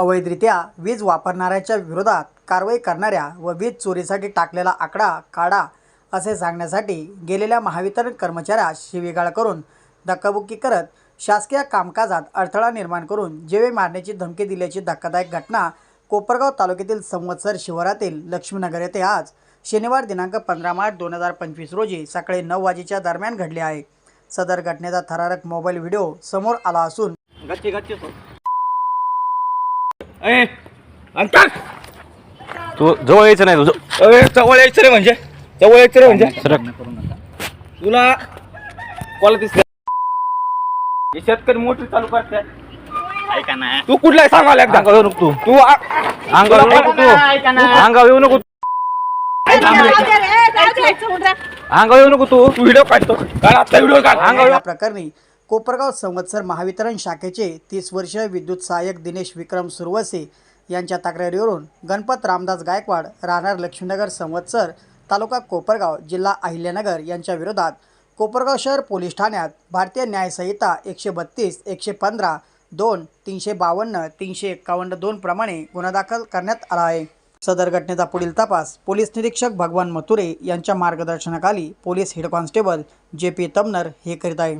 अवैधरित्या वीज वापरणाऱ्याच्या विरोधात कारवाई करणाऱ्या व वीज चोरीसाठी टाकलेला आकडा काढा असे सांगण्यासाठी गेलेल्या महावितरण कर्मचाऱ्यास शिवीगाळ करून धक्काबुक्की करत शासकीय कामकाजात अडथळा निर्माण करून जेवे मारण्याची धमकी दिल्याची धक्कादायक घटना कोपरगाव तालुक्यातील संवत्सर शिवारातील लक्ष्मीनगर येथे आज शनिवार दिनांक पंधरा मार्च दोन हजार पंचवीस रोजी सकाळी नऊ वाजेच्या दरम्यान घडली आहे. सदर घटनेचा थरारक मोबाईल व्हिडिओ समोर आला असून गच्ची गच्ची ए अंतर तू जवळ यायचं नाही तुझं. अरे जवळ यायचं रे म्हणजे? जवळ यायचं रे म्हणजे? सरक. तुला कोला दिसलं. हे शेतकरी मोठी चालू करते ऐका ना. तू कुठला आहे? सांग मला एकदा. अंगावर येऊ नको तू. तू आ- अंगावर येऊ नको तुला तू अंगावर येऊ नको अंगावर येऊ नको तू. तू व्हिडिओ काढतो. काढ आता व्हिडिओ काढ. या प्रकरणी कोपरगाव संवत्सर महावितरण शाखेचे तीस वर्षीय विद्युत सहाय्यक दिनेश विक्रम सुरवसे यांच्या तक्रारीवरून गणपत रामदास गायकवाड राहणार लक्ष्मीनगर संवत्सर तालुका कोपरगाव जिल्हा अहिल्यानगर यांच्या विरोधात कोपरगाव शहर पोलीस ठाण्यात भारतीय न्यायसंहिता एकशे बत्तीस एकशे पंधरा दोन तीनशे बावन्न तीनशे एक्कावन्न दोन प्रमाणे गुन्हा दाखल करण्यात आला आहे. सदर घटनेचा पुढील तपास पोलीस निरीक्षक भगवान मथुरे यांच्या मार्गदर्शनाखाली police head constable J P Tamnar हे करीत आहे.